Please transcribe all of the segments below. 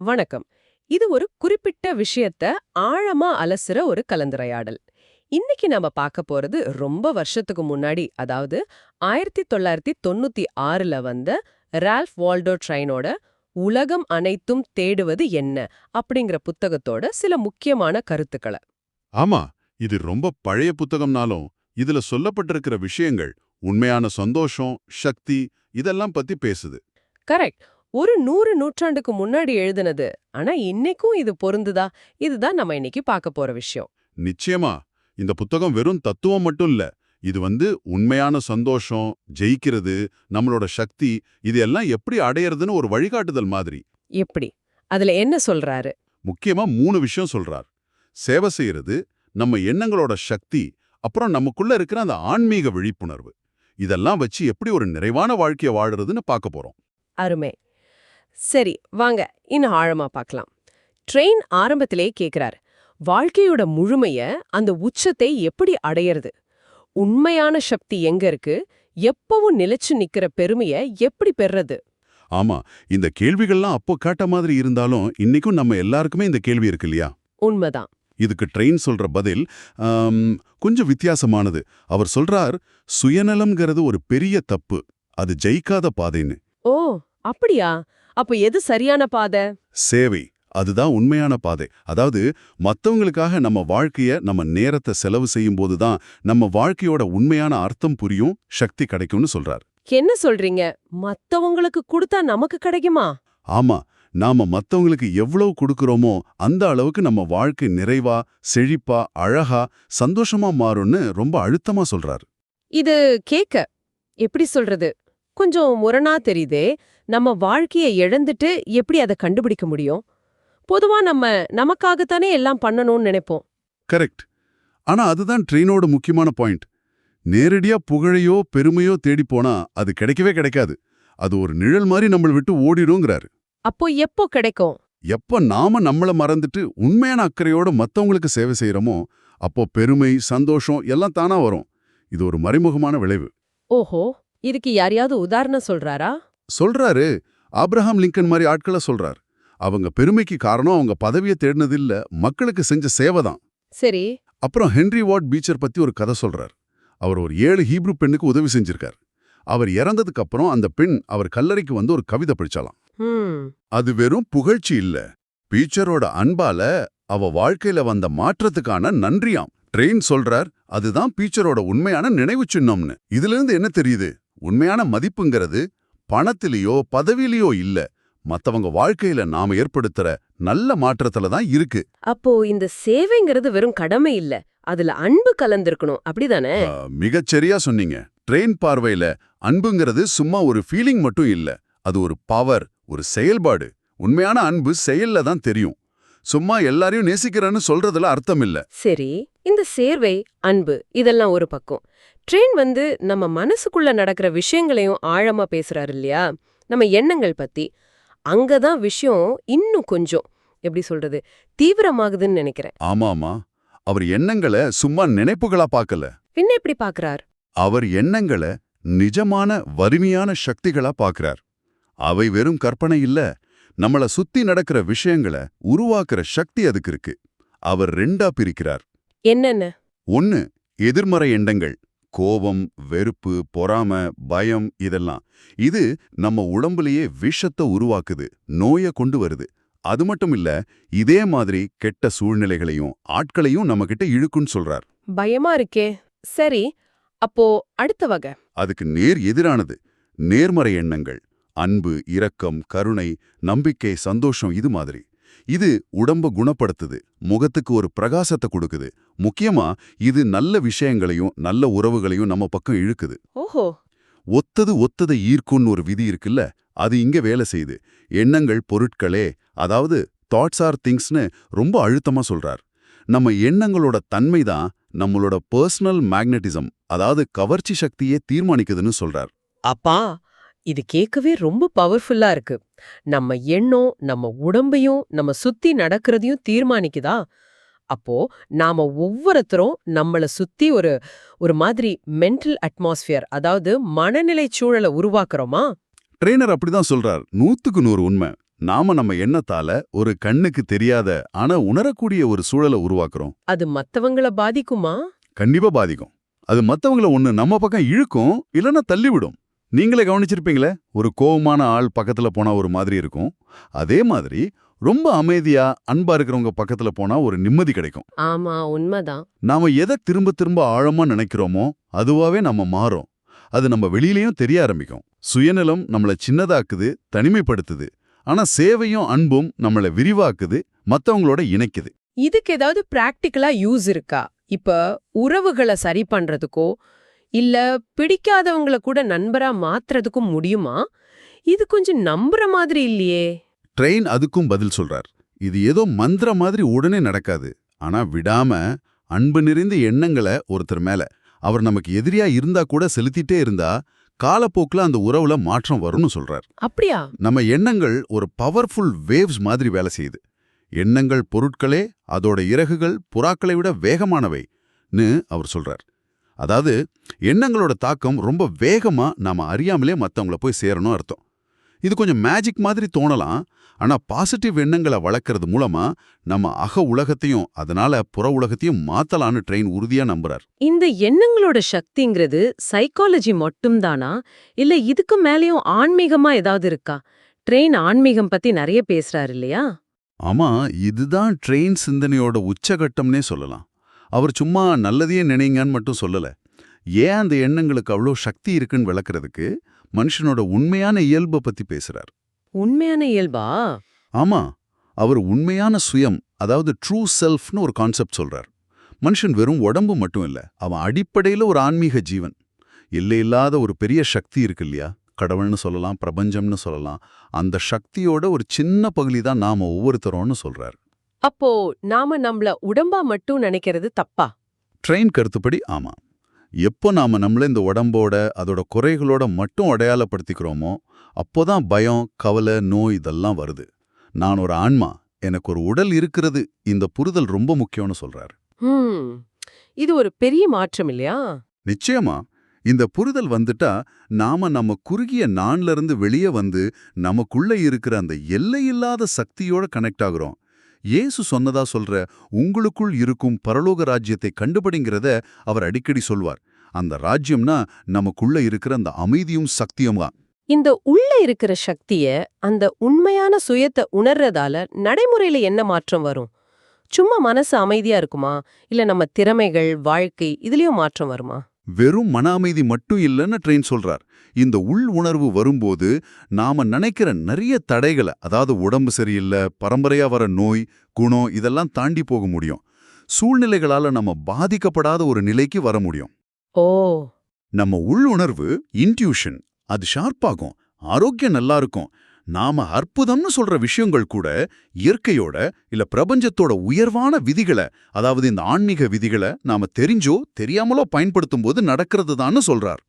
வணக்கம். இது ஒரு குறிப்பிட்ட விஷயத்த ஆழமா அலசுற ஒரு கலந்துரையாடல். இன்னைக்கு நாம பார்க்க போறது ரொம்ப வருஷத்துக்கு முன்னாடி அதாவது ஆயிரத்தி தொள்ளாயிரத்தி தொண்ணூத்தி ஆறுல வந்த ரால்ஃப் வால்டோ ட்ரைனோட உலகம் அனைத்தும் தேடுவது என்ன? அப்படிங்கிற புத்தகத்தோட சில முக்கியமான கருத்துக்களை. ஆமா இது ரொம்ப பழைய புத்தகம்னாலும் இதுல சொல்லப்பட்டிருக்கிற விஷயங்கள் உண்மையான சந்தோஷம் சக்தி இதெல்லாம் பத்தி பேசுது. கரெக்ட். ஒரு நூறு நூற்றாண்டுக்கு முன்னாடி எழுதுனது. ஆனா இன்னைக்கும் இது பொருந்துதா? இதுதான் நம்ம இன்னைக்கு பார்க்க போற விஷயம். நிச்சயமா. இந்த புத்தகம் வெறும் தத்துவம் மட்டும் இல்ல. இது வந்து உண்மையான சந்தோஷம் ஜெயிக்கிறது நம்மளோட சக்தி இது எல்லாம் எப்படி அடையறதுன்னு ஒரு வழிகாட்டுதல் மாதிரி. எப்படி? அதுல என்ன சொல்றாரு? முக்கியமா மூணு விஷயம் சொல்றார். சேவை செய்யறது நம்ம எண்ணங்களோட சக்தி அப்புறம் நமக்குள்ள இருக்கிற அந்த ஆன்மீக விழிப்புணர்வு. இதெல்லாம் வச்சு எப்படி ஒரு நிறைவான வாழ்க்கைய வாழுறதுன்னு பார்க்க போறோம். அருமை. சரி வாங்க இன்னும் ஆழமா பார்க்கலாம். ட்ரெயின் ஆரம்பத்திலே கேக்குறார். வாழ்க்கையோட முழுமைய அந்த உச்சத்தை எப்படி அடையறது? உண்மையான சக்தி எங்க இருக்கு? எப்பவும் நிலைச்சு நிக்கிற பெருமைய எப்படி பெறது ஆமா இந்த கேள்விகள்லாம் அப்போ கேட்ட மாதிரி இருந்தாலும் இன்னைக்கும் நம்ம எல்லாருக்குமே இந்த கேள்வி இருக்கு இல்லையா? உண்மைதான். இதுக்கு ட்ரெயின் சொல்ற பதில் கொஞ்சம் வித்தியாசமானது. அவர் சொல்றார் சுயநலம்ங்கிறது ஒரு பெரிய தப்பு. அது ஜெயிக்காத பாதைன்னு. ஓ அப்படியா? அப்ப எது சரியான பாதை? சேவை. அதுதான் உண்மையான பாதை. அதாவது மத்தவங்களுக்காக நம்ம வாழ்க்கைய நம்ம நேரத்தை செலவு செய்யும் போதுதான் நம்ம வாழ்க்கையோட உண்மையான அர்த்தம் புரியும் சக்தி கிடைக்கும்னு சொல்றார். என்ன சொல்றீங்க? மத்தவங்களுக்கு கொடுத்தா நமக்கு கிடைக்குமா? ஆமா. நாம மத்தவங்களுக்கு எவ்வளவு கொடுக்கறோமோ அந்த அளவுக்கு நம்ம வாழ்க்கை நிறைவா செழிப்பா அழகா சந்தோஷமா மாறும்னு ரொம்ப அழுத்தமா சொல்றார். இது கேக்க. எப்படி சொல்றது? கொஞ்சம் முரணா தெரியுதே நம்ம வாழ்க்கைய இழந்துட்டு எப்படி அதை கண்டுபிடிக்க முடியும்? பொதுவா நம்ம நமக்காகத்தானே எல்லாம் பண்ணணும்னு நினைப்போம். கரெக்ட். ஆனா அதுதான் ட்ரெயினோட முக்கியமான பாயிண்ட். நேரடியா புகழையோ பெருமையோ தேடி போனா அது கிடைக்கவே கிடைக்காது. அது ஒரு நிழல் மாதிரி நம்மள விட்டு ஓடிடுங்கிறாரு அப்போ எப்போ கிடைக்கும்? எப்ப நாம நம்மள மறந்துட்டு உண்மையான அக்கறையோட மத்தவங்களுக்கு சேவை செய்யறோமோ அப்போ பெருமை சந்தோஷம் எல்லாம் தானா வரும். இது ஒரு மறைமுகமான விளைவு. ஓஹோ. இதுக்கு யாரையாவது உதாரணம் சொல்றாரா? சொல்றாரு. ஆப்ரஹாம் லிங்கன் மாதிரி ஆட்களை சொல்றார். அவங்க பெருமைக்கு காரணம் அவங்க பதவியை தேடினது இல்ல மக்களுக்கு செஞ்ச சேவை தான். சரி. அப்புறம் ஹென்ரி வாட் பீச்சர் பத்தி ஒரு கதை சொல்றார். அவர் ஒரு ஏழு ஹீப்ரு பெண்ணுக்கு உதவி செஞ்சிருக்கார். அவர் இறந்ததுக்கு அப்புறம் அந்த பெண் அவர் கல்லறைக்கு வந்து ஒரு கவிதை படிச்சாலாம். அது வெறும் புகழ்ச்சி இல்ல. பீச்சரோட அன்பால அவ வாழ்க்கையில வந்த மாற்றத்துக்கான நன்றியாம். ட்ரெயின் சொல்றார் அதுதான் பீச்சரோட உண்மையான நினைவு சின்னம்னு. இதுல இருந்து என்ன தெரியுது? உண்மையான மதிப்புங்கிறது பணத்திலேயோ பதவியிலேயோ இல்ல. மத்தவங்க வாழ்க்கையில நாம ஏற்படுத்துற நல்ல மாற்றத்துல தான் இருக்கு. அப்போ இந்த சேவைங்கிறது வெறும் கடமை இல்ல. அதுல அன்பு கலந்திருக்கணும். அப்படிதானே மிகச்சரியா சொன்னீங்க. ட்ரெயின் பார்வையில அன்புங்கிறது சும்மா ஒரு ஃபீலிங் மட்டும் இல்ல. அது ஒரு பவர் ஒரு செயல்பாடு. உண்மையான அன்பு செயல்ல தான் தெரியும். சும்மா எல்லாரையும் நேசிக்கிறேன்னு சொல்றதுல அர்த்தம் இல்ல. சரி இந்த சேர்வை அன்பு இதெல்லாம் ஒரு பக்கம். ட்ரெயின் வந்து நம்ம மனசுக்குள்ள நடக்கிற விஷயங்களையும் ஆழமா பேசுறாரு இல்லையா? நம்ம எண்ணங்கள் பத்தி. அங்கதான் விஷயம் இன்னும் கொஞ்சம் எப்படி சொல்றது தீவிரமாகுதுன்னு நினைக்கிறேன். ஆமாமா. அவர் எண்ணங்களை சும்மா நினைப்புகளா பார்க்கல. பின்ன எப்படி பாக்குறார் அவர் எண்ணங்களை நிஜமான வலிமையான சக்திகளா பார்க்கறார். அவை வெறும் கற்பனை இல்ல நம்மள சுத்தி நடக்கிற விஷயங்களை உருவாக்குற சக்தி அதுக்கு இருக்கு. அவர் ரெண்டா பிரிக்கிறார். என்னென்ன? ஒன்னு எதிர்மறை எண்ணங்கள். கோபம் வெறுப்பு பொறாம பயம் இதெல்லாம். இது நம்ம உடம்புலயே விஷத்தை உருவாக்குது நோய கொண்டு வருது. அது மட்டும் இல்ல இதே மாதிரி கெட்ட சூழ்நிலைகளையும் ஆட்களையும் நம்மகிட்ட இழுக்குன்னு சொல்றார். பயமா இருக்கே. சரி அப்போ அடுத்த வகை. அதுக்கு நேர் எதிரானது நேர்மறை எண்ணங்கள் அன்பு இரக்கம் கருணை நம்பிக்கை சந்தோஷம் இது மாதிரி. இது உடம்ப குணப்படுத்துது முகத்துக்கு ஒரு பிரகாசத்தை கொடுக்குது. முக்கியமா இது நல்ல விஷயங்களையும் நல்ல உறவுகளையும் நம்ம பக்கம் இழுக்குது. ஓஹோ. ஒத்தது ஒத்ததை ஈர்க்கும்னு ஒரு விதி இருக்குல்ல அது இங்க வேலை செய்யுது. எண்ணங்கள் பொருட்களே அதாவது தாட்ஸ் ஆர் திங்ஸ்னு ரொம்ப அழுத்தமா சொல்றார். நம்ம எண்ணங்களோட தன்மை தான் நம்மளோட பர்சனல் மேக்னட்டிசம் அதாவது கவர்ச்சி சக்தியே தீர்மானிக்குதுன்னு சொல்றார். அப்பா இது கேட்கவே ரொம்ப பவர்ஃபுல்லா இருக்கு. நம்ம எண்ணம் நம்ம உடம்பையும் நம்ம சுத்தி நடக்கிறதையும் தீர்மானிக்குதா? அப்போ நாம ஒவ்வொருத்தரும் நம்மள சுத்தி ஒரு ஒரு மாதிரி மென்டல் அட்மாஸ்பியர் அதாவது மனநிலை சூழலை உருவாக்குறோமா? ட்ரெய்னர் அப்படிதான் சொல்றார். நூத்துக்கு நூறு உண்மை. நாம நம்ம எண்ணத்தால ஒரு கண்ணுக்கு தெரியாத ஆனா உணரக்கூடிய ஒரு சூழலை உருவாக்குறோம். அது மத்தவங்கள பாதிக்குமா? கண்டிப்பா பாதிக்கும். அது மத்தவங்கள ஒண்ணு நம்ம பக்கம் இழுக்கும் இல்லைன்னா தள்ளிவிடும். நீங்களே கவனிச்சிருப்பீங்களே ஒரு கோவமான ஆள் பக்கத்துல போனா ஒரு மாதிரி இருக்கும். அதே மாதிரி ரொம்ப அமைதியா அன்பா இருக்கிறவங்க பக்கத்துல போனா ஒரு நிம்மதி கிடைக்கும். ஆமா உண்மைதான். நாம எதை திரும்ப திரும்ப ஆழமா நினைக்கிறோமோ அதுவாவே நம்ம மாறும். அது நம்ம வெளியிலயும் தெரிய ஆரம்பிக்கும். சுயநலம் நம்மள சின்னதாக்குது தனிமைப்படுத்துது. ஆனா சேவையும் அன்பும் நம்மள விரிவாக்குது மத்தவங்களோட இணைக்குது. இதுக்கு ஏதாவது பிராக்டிக்கலா யூஸ் இருக்கா? இப்ப உறவுகளை சரி பண்றதுக்கோ இல்ல பிடிக்காதவங்கள கூட நண்பரா மாத்துறதுக்கும் முடியுமா? இது கொஞ்சம் நம்புற மாதிரி இல்லையே. ட்ரெயின் அதுக்கும் பதில் சொல்றார். இது ஏதோ மந்திர மாதிரி உடனே நடக்காது. ஆனா விடாம அன்பு நிறைந்த எண்ணங்களை ஒருத்தர் மேல. அவர் நமக்கு எதிரியா இருந்தா கூட செலுத்திட்டே இருந்தா காலப்போக்குல அந்த உறவுல மாற்றம் வரும்னு சொல்றார். அப்படியா? நம்ம எண்ணங்கள் ஒரு பவர்ஃபுல் வேவ்ஸ் மாதிரி வேலை செய்யுது. எண்ணங்கள் பொருட்களே அதோட இறகுகள் புறாக்களை விட வேகமானவைன்னு அவர் சொல்றார். அதாவது எண்ணங்களோட தாக்கம் ரொம்ப வேகமா நாம அறியாமலே மத்தவங்கள போய் சேரணும் அர்த்தம். இது கொஞ்சம் மேஜிக் மாதிரி தோணலாம் ஆனா பாசிட்டிவ் எண்ணங்களை வளர்க்கறது மூலமா நம்ம அக உலகத்தையும் அதனால புற உலகத்தையும் மாத்தலான்னு ட்ரெயின் உறுதியா நம்புறார். இந்த எண்ணங்களோட சக்திங்கிறது சைக்காலஜி மட்டும்தானா? இல்ல இதுக்கு மேலயும் ஆன்மீகமா ஏதாவது இருக்கா? ட்ரெயின் ஆன்மீகம் பத்தி நிறைய பேசுறாரு இல்லையா? ஆமா இதுதான் ட்ரெயின் சிந்தனையோட உச்சகட்டம்னே சொல்லலாம். அவர் சும்மா நல்லதையே நினைங்கன்னு மட்டும் சொல்லல. ஏன் அந்த எண்ணங்களுக்கு அவ்வளோ சக்தி இருக்குன்னு விளக்குறதுக்கு மனுஷனோட உண்மையான இயல்பை பத்தி பேசுறார். உண்மையான இயல்பா? ஆமா. அவர் உண்மையான சுயம் அதாவது ட்ரூ செல்ஃப்னு ஒரு கான்செப்ட் சொல்றார். மனுஷன் வெறும் உடம்பு மட்டும் இல்ல அவன் அடிப்படையில ஒரு ஆன்மீக ஜீவன். இல்லையில்லாத ஒரு பெரிய சக்தி இருக்கு இல்லையா? கடவுள்னு சொல்லலாம் பிரபஞ்சம்னு சொல்லலாம். அந்த சக்தியோட ஒரு சின்ன பகுதி தான் நாம ஒவ்வொருத்தரோன்னு சொல்றார். அப்போ நாம நம்மள உடம்பா மட்டும் நினைக்கிறது தப்பா? ட்ரெயின் கருத்துப்படி ஆமா. எப்போ நாம நம்மள இந்த உடம்போட அதோட குறைகளோட மட்டும் அடையாளப்படுத்திக்கிறோமோ அப்போதான் பயம் கவலை நோய் இதெல்லாம் வருது. நான் ஒரு ஆன்மா எனக்கு ஒரு உடல் இருக்கிறது இந்த புரிதல் ரொம்ப முக்கியம்னு சொல்றாரு. இது ஒரு பெரிய மாற்றம் இல்லையா? நிச்சயமா. இந்த புரிதல் வந்துட்டா நாம நம்ம குறுகிய நான்ல இருந்து வெளியே வந்து நமக்குள்ள இருக்கிற அந்த எல்லையில்லாத சக்தியோட கனெக்ட் ஆகுறோம். இயேசு சொன்னதா சொல்ற உங்களுக்குள் இருக்கும் பரலோக ராஜ்யத்தை கண்டுபிடிங்கிறத அவர் அடிக்கடி சொல்வார். அந்த ராஜ்யம்னா நமக்குள்ள இருக்கிற அந்த அமைதியும் சக்தியும் தான். இந்த உள்ள இருக்கிற சக்திய அந்த உண்மையான சுயத்தை உணர்றதால நடைமுறையில என்ன மாற்றம் வரும்? சும்மா மனசு அமைதியா இருக்குமா? இல்ல நம்ம திறமைகள் வாழ்க்கை இதுலயும் மாற்றம் வருமா? வெறும் மன அமைதி மட்டும் இல்லைன்னு ட்ரெயின் சொல்றார். இந்த உள் உணர்வு வரும்போது நாம நினைக்கிற நிறைய தடைகளை அதாவது உடம்பு சரியில்லை பரம்பரையா வர நோய் குணம் இதெல்லாம் தாண்டி போக முடியும். சூழ்நிலைகளால நம்ம பாதிக்கப்படாத ஒரு நிலைக்கு வர முடியும். ஓ. நம்ம உள் உணர்வு இன்ட்யூஷன் அது ஷார்ப்பாகும் ஆரோக்கியம் நல்லா இருக்கும். நாம அற்புதம்னு சொல்ற விஷயங்கள் கூட இயற்கையோட இல்ல பிரபஞ்சத்தோட உயர்வான விதிகளை அதாவது இந்த ஆன்மீக விதிகளை நாம தெரிஞ்சோ தெரியாமலோ பயன்படுத்தும் போது நடக்கிறது சொல்றார்.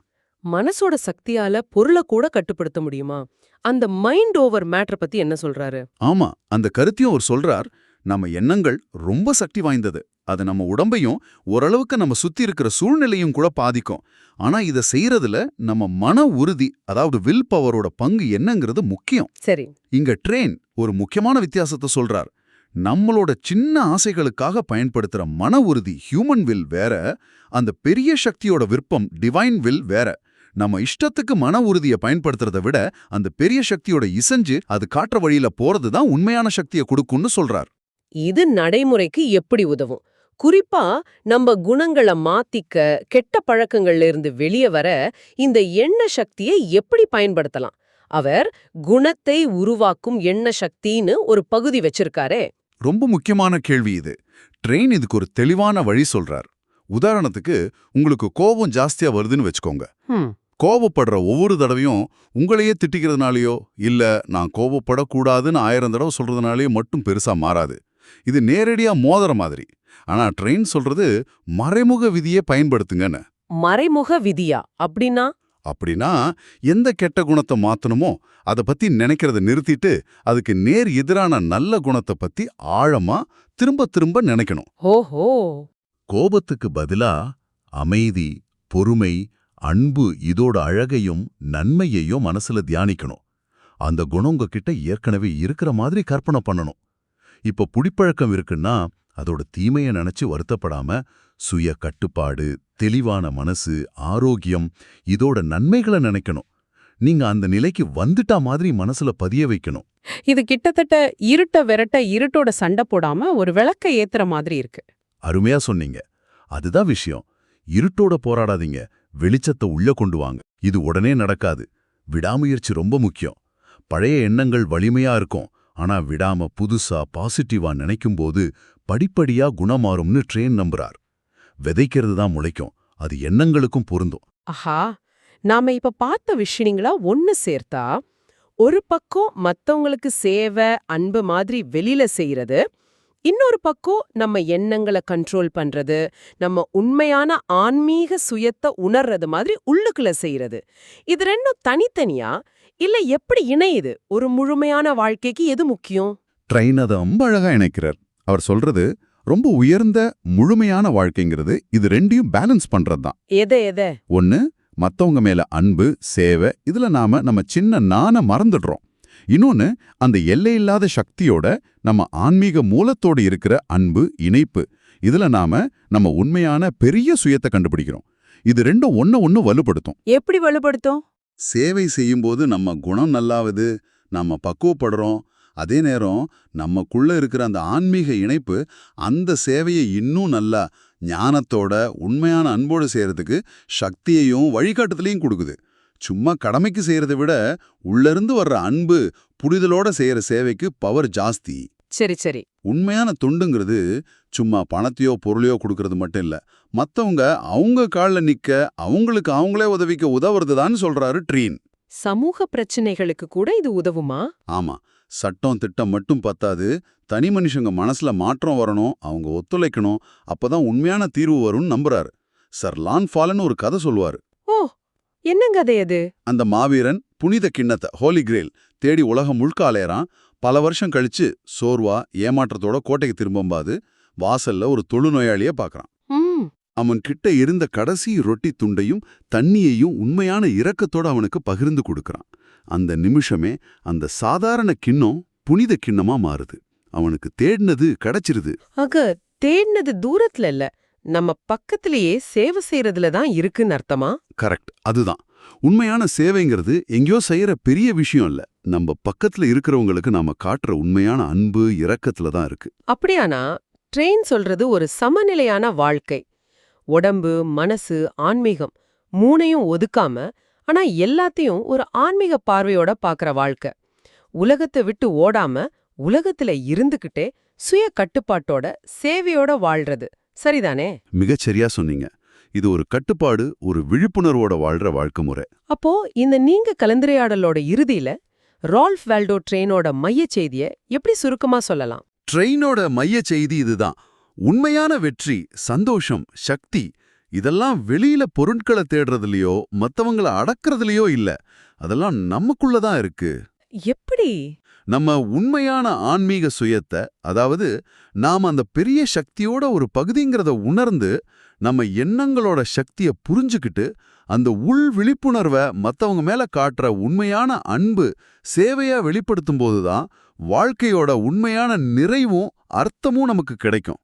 மனசோட சக்தியால பொருளை கூட கட்டுப்படுத்த முடியுமா? அந்த மைண்ட் ஓவர் மேட்டர் பத்தி என்ன சொல்றாரு? ஆமா அந்த கருத்தையும் அவர் சொல்றார். நம்ம எண்ணங்கள் ரொம்ப சக்தி வாய்ந்தது. அது நம்ம உடம்பையும் ஓரளவுக்கு நம்ம சுத்தி இருக்கிற சூழ்நிலையும் கூட பாதிக்கும். ஆனா இத செய்யறதுல நம்ம மன உறுதி அதாவது வில் பவரோட பங்கு என்னங்கிறது முக்கியம். சரி. இங்க ட்ரெயின் ஒரு முக்கியமான வித்தியாசத்தை சொல்றார். நம்மளோட சின்ன ஆசைகளுக்காக பயன்படுத்துற மன உறுதி ஹியூமன் வில் வேற அந்த பெரிய சக்தியோட விருப்பம் டிவைன் வில் வேற. நம்ம இஷ்டத்துக்கு மன உறுதியை பயன்படுத்துறதை விட அந்த பெரிய சக்தியோட இசைஞ்சு அது காட்டுற வழியில போறது தான் உண்மையான சக்தியை கொடுக்கும்னு சொல்றார். இது நடைமுறைக்கு எப்படி உதவும்? குறிப்பா நம்ம குணங்களை மாத்திக்க கெட்ட பழக்கங்கள்ல இருந்து வெளியே வர இந்த எண்ண சக்தியை எப்படி பயன்படுத்தலாம்? அவர் குணத்தை உருவாக்கும் எண்ண சக்தின்னு ஒரு பகுதி வச்சிருக்காரே. ரொம்ப முக்கியமான கேள்வி இது. ட்ரெயின் இதுக்கு ஒரு தெளிவான வழி சொல்றார். உதாரணத்துக்கு உங்களுக்கு கோபம் ஜாஸ்தியா வருதுன்னு வச்சுக்கோங்க. கோபப்படுற ஒவ்வொரு தடவையும் உங்களையே திட்டிக்கிறதுனாலயோ இல்ல நான் கோபப்படக்கூடாதுன்னு ஆயிரம் தடவை சொல்றதுனாலயோ மட்டும் பெருசா மாறாது. இது நேரடியா மோதுற மாதிரி. ஆனா ட்ரெயின் சொல்றது மறைமுக விதியை பயன்படுத்துங்கன்னு. மறைமுக விதியா? அப்படின்னா? அப்படின்னா எந்த கெட்ட குணத்தை மாத்தணுமோ அதை பத்தி நினைக்கிறத நிறுத்திட்டு அதுக்கு நேர் எதிரான நல்ல குணத்தை பத்தி ஆழமா திரும்ப திரும்ப நினைக்கணும். ஓஹோ! கோபத்துக்கு பதிலா அமைதி பொறுமை அன்பு இதோட அழகையும் நன்மையையும் மனசுல தியானிக்கணும். அந்த குணம் உங்ககிட்ட ஏற்கனவே இருக்கிற மாதிரி கற்பனை பண்ணணும். இப்ப புடிப்பழக்கம் இருக்குன்னா அதோட தீமையை நினைச்சு வருத்தப்படாம சுய கட்டுப்பாடு தெளிவான மனசு ஆரோக்கியம் இதோட நன்மைகளை நினைக்கணும். நீங்க அந்த நிலைக்கு வந்துட்டா மாதிரி மனசுல பதிய வைக்கணும். இது கிட்டத்தட்ட இருட்ட விரட்ட இருட்டோட சண்டை போடாம ஒரு விளக்க ஏத்துற மாதிரி இருக்கு. அருமையா சொன்னீங்க. அதுதான் விஷயம். இருட்டோட போராடாதீங்க. வெளிச்சத்தை உள்ள கொண்டு வாங்க. இது உடனே நடக்காது. விடாமுயற்சி ரொம்ப முக்கியம். பழைய எண்ணங்கள் வலிமையா இருக்கும். ஆனா விடாம புதுசா பாசிட்டிவா நினைக்கும்போது படிப்படியா குணமாறும்னு ட்ரெயின் நம்புறார். விதைக்கிறது தான் முளைக்கும். அது எண்ணங்களுக்கும் பொருந்தும். ஆஹா! நாம இப்ப பார்த்த விஷயங்களா ஒன்னு சேர்த்தா ஒரு பக்கம் மத்தவங்களுக்கு சேவை அன்பு மாதிரி வெளியில செய்யறது இன்னொரு பக்கம் நம்ம எண்ணங்களை கண்ட்ரோல் பண்றது நம்ம உண்மையான ஆன்மீக சுயத்தை உணர்றது மாதிரி உள்ளுக்குள்ள செய்யறது இது ரெண்டும் தனித்தனியா? இல்ல எப்படி இணையுது? ஒரு முழுமையான வாழ்க்கைக்கு எது முக்கியம்? ட்ரெயின் அதை ரொம்ப அழகா இணைக்கிறார். அவர் சொல்றது ரொம்ப உயர்ந்த முழுமையான வாழ்க்கைங்கிறது இது ரெண்டையும் பேலன்ஸ் பண்றது தான் எதை எதை? ஒன்னு மத்தவங்க மேல அன்பு சேவை இதுல நாம நம்ம சின்ன நான மறந்துடுறோம். இன்னொன்னு அந்த எல்லையில்லாத சக்தியோட நம்ம ஆன்மீக மூலத்தோடு இருக்கிற அன்பு இணைப்பு இதுல நாம நம்ம உண்மையான பெரிய சுயத்தை கண்டுபிடிக்கிறோம். இது ரெண்டும் ஒன்ன ஒன்னு வலுப்படுத்தும். எப்படி வலுப்படுத்தும்? சேவை செய்யும்போது நம்ம குணம் நல்லாவது நம்ம பக்குவப்படுறோம் அதே நேரம் நமக்குள்ள இருக்கிற அந்த ஆன்மீக இணைப்பு அந்த சேவையை இன்னும் நல்லா ஞானத்தோட உண்மையான அன்போடு செய்யறதுக்கு சக்தியையும் வழிகாட்டுதலையும் கொடுக்குது. சும்மா கடமைக்கு செய்யறதை விட உள்ளிருந்து வர்ற அன்பு புரிதலோட செய்யற சேவைக்கு பவர் ஜாஸ்தி. சரி சரி. உண்மையான தொண்டுங்கிறது சும்மா பணத்தையோ பொருளையோ கொடுக்கறது மட்டும் இல்ல. மத்தவங்க அவங்க காலில் நிக்க அவங்களுக்கு அவங்களே உதவிக்க உதவுறதுதான் சொல்றாரு ட்ரீன். சமூக பிரச்சனைகளுக்கு கூட இது உதவுமா? ஆமா. சட்டம் திட்டம் மட்டும் பத்தாது. தனி மனுஷங்க மனசுல மாற்றம் வரணும் அவங்க ஒத்துழைக்கணும். அப்பதான் உண்மையான தீர்வு வரும்னு நம்புறாரு. சர் லான் ஃபாலன் ஒரு கதை சொல்லுவாரு. ஓ என்னங்க அது அது? அந்த மாவீரன் புனித கிண்ணத்தை ஹோலி கிரேல் தேடி உலகம் முழுக்க அலையறான். பல வருஷம் கழிச்சு சோர்வா ஏமாற்றத்தோட கோட்டைக்கு திரும்பும்பாது வாசல்ல ஒரு தொழுநோயாளிய பார்க்கறான் ம். அவன் கிட்ட இருந்த கடைசி ரொட்டி துண்டையும் தண்ணியையும் உண்மையான இரக்கத்தோட அவனுக்கு பகிர்ந்து கொடுக்கறான். அந்த நிமிஷமே அந்த சாதாரண கிண்ணம் புனித கிண்ணமா மாறுது. அவனுக்கு தேடினது கிடைச்சிருது. அக தேடினது தூரத்துல இல்ல. நம்ம பக்கத்திலேயே சேவை செய்யறதுல தான் இருக்குன்னு அர்த்தமா? கரெக்ட். அதுதான். உண்மையான சேவைங்கிறது எங்கேயோ செய்யற பெரிய விஷயம் இல்ல. நம்ம பக்கத்துல இருக்கிறவங்களுக்கு நாம காட்டுற உண்மையான அன்பு இரக்கத்துல தான் இருக்கு. அப்படியானா ட்ரெயின் சொல்றது ஒரு சமநிலையான வாழ்க்கை. உடம்பு மனசு ஆன்மீகம் மூணையும் ஒதுக்காம ஆனா எல்லாத்தையும் ஒரு ஆன்மீக பார்வையோட பாக்குற வாழ்க்கை. உலகத்தை விட்டு ஓடாம உலகத்துல இருந்துகிட்டே சுய கட்டுப்பாட்டோட சேவையோட வாழ்றது. சரிதானே? மிகச்சரியா சொன்னீங்க. இது ஒரு கட்டுப்பாடு ஒரு விழிப்புணர்வோட வாழ்ற வாழ்க்கை முறை. அப்போ இந்த நீங்க கலந்துரையாடலோட இறுதியில ரால்ஃப் வால்டோ ட்ரெயினோட மையச் செய்திய எப்படி சுருக்கமா சொல்லலாம்? ட்ரெயினோட மைய செய்தி இதுதான். உண்மையான வெற்றி சந்தோஷம் சக்தி இதெல்லாம் வெளியில பொருட்களை தேடுறதுலயோ மத்தவங்கள அடக்கிறதுலயோ இல்ல. அதெல்லாம் நமக்குள்ள தான் இருக்கு. எப்படி? நம்ம உண்மையான ஆன்மீக சுயத்தை அதாவது நாம் அந்த பெரிய சக்தியோட ஒரு பகுதிங்கிறத உணர்ந்து நம்ம எண்ணங்களோட சக்தியை புரிஞ்சுக்கிட்டு அந்த உள் விழிப்புணர்வை மத்தவங்க மேல காட்டுற உண்மையான அன்பு சேவையா வெளிப்படுத்தும் போதுதான் வாழ்க்கையோட உண்மையான நிறைவும் அர்த்தமும் நமக்கு கிடைக்கும்.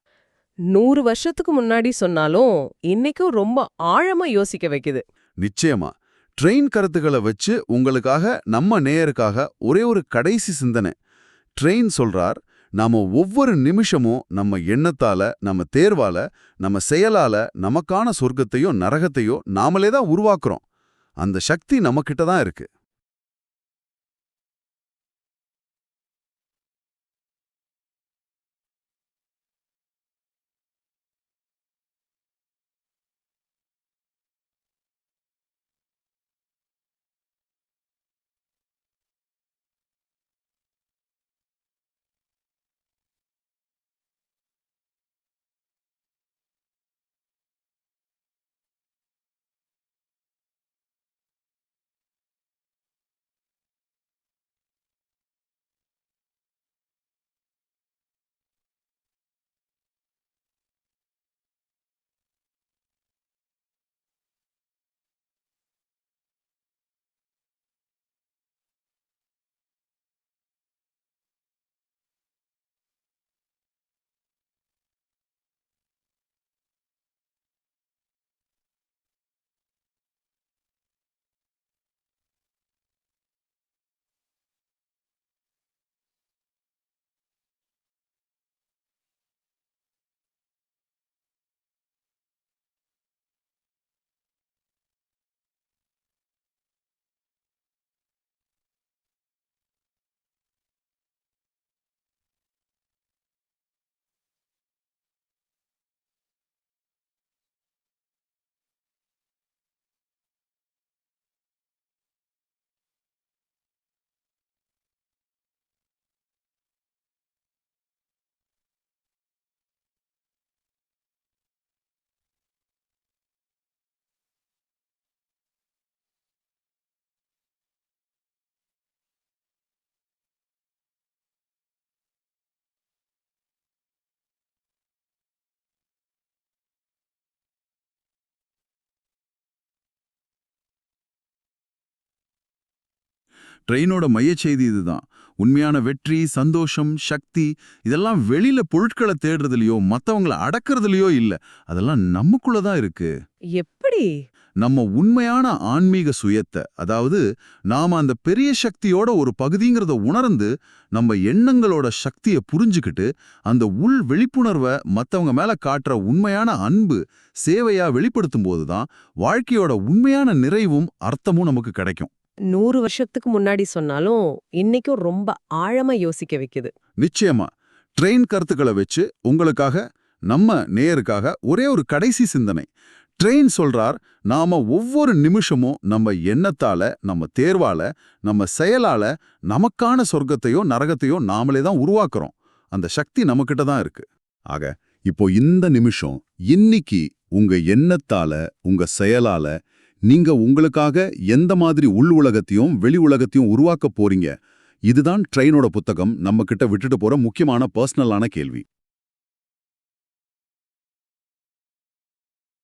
நூறு வருஷத்துக்கு முன்னாடி சொன்னாலும் இன்னைக்கும் ரொம்ப ஆழமா யோசிக்க வைக்குது. நிச்சயமா. ட்ரெயின் கருத்துக்களை வச்சு உங்களுக்காக நம்ம நேயருக்காக ஒரே ஒரு கடைசி சிந்தனை. ட்ரெயின் சொல்றார் நாம ஒவ்வொரு நிமிஷமும் நம்ம எண்ணத்தால நம்ம தேர்வால நம்ம செயலால நமக்கான சொர்க்கத்தையோ நரகத்தையோ நாமளே தான் உருவாக்குறோம். அந்த சக்தி நம்மகிட்ட தான் இருக்கு. ட்ரெயினோட மையச் செய்தி இதுதான். உண்மையான வெற்றி சந்தோஷம் சக்தி இதெல்லாம் வெளியில பொருட்களை தேடுறதுலயோ மத்தவங்கள அடக்கிறதுலயோ இல்ல. அதெல்லாம் நமக்குள்ள தான் இருக்கு. எப்படி? நம்ம உண்மையான ஆன்மீக சுயத்தை அதாவது நாம அந்த பெரிய சக்தியோட ஒரு பகுதிங்கிறத உணர்ந்து நம்ம எண்ணங்களோட சக்தியை புரிஞ்சுக்கிட்டு அந்த உள் விழிப்புணர்வை மத்தவங்க மேல காட்டுற உண்மையான அன்பு சேவையா வெளிப்படுத்தும் போதுதான் வாழ்க்கையோட உண்மையான நிறைவும் அர்த்தமும் நமக்கு கிடைக்கும். நூறு வருஷத்துக்கு முன்னாடி சொன்னாலும் இன்னைக்கும் ரொம்ப ஆழமா யோசிக்க வைக்குது. நிச்சயமா. ட்ரெயின் கருத்துக்களை வச்சு உங்களுக்காக நம்ம நேயருக்காக ஒரே ஒரு கடைசி சிந்தனை. ட்ரெயின் சொல்றார் நாம ஒவ்வொரு நிமிஷமும் நம்ம எண்ணத்தால நம்ம தேர்வால நம்ம செயலால நமக்கான சொர்க்கத்தையோ நரகத்தையோ நாமளே தான் உருவாக்குறோம். அந்த சக்தி நம்மகிட்ட தான் இருக்கு. ஆக இப்போ இந்த நிமிஷம் இன்னைக்கு உங்க எண்ணத்தால உங்க செயலால நீங்க உங்களுக்காக எந்த மாதிரி உள் உலகத்தையும் வெளி உலகத்தையும் உருவாக்க போறீங்க? இதுதான் ட்ரெயினோட புத்தகம். நம்ம கிட்ட விட்டுட்டு போற முக்கியமான பர்சனலான கேள்வி.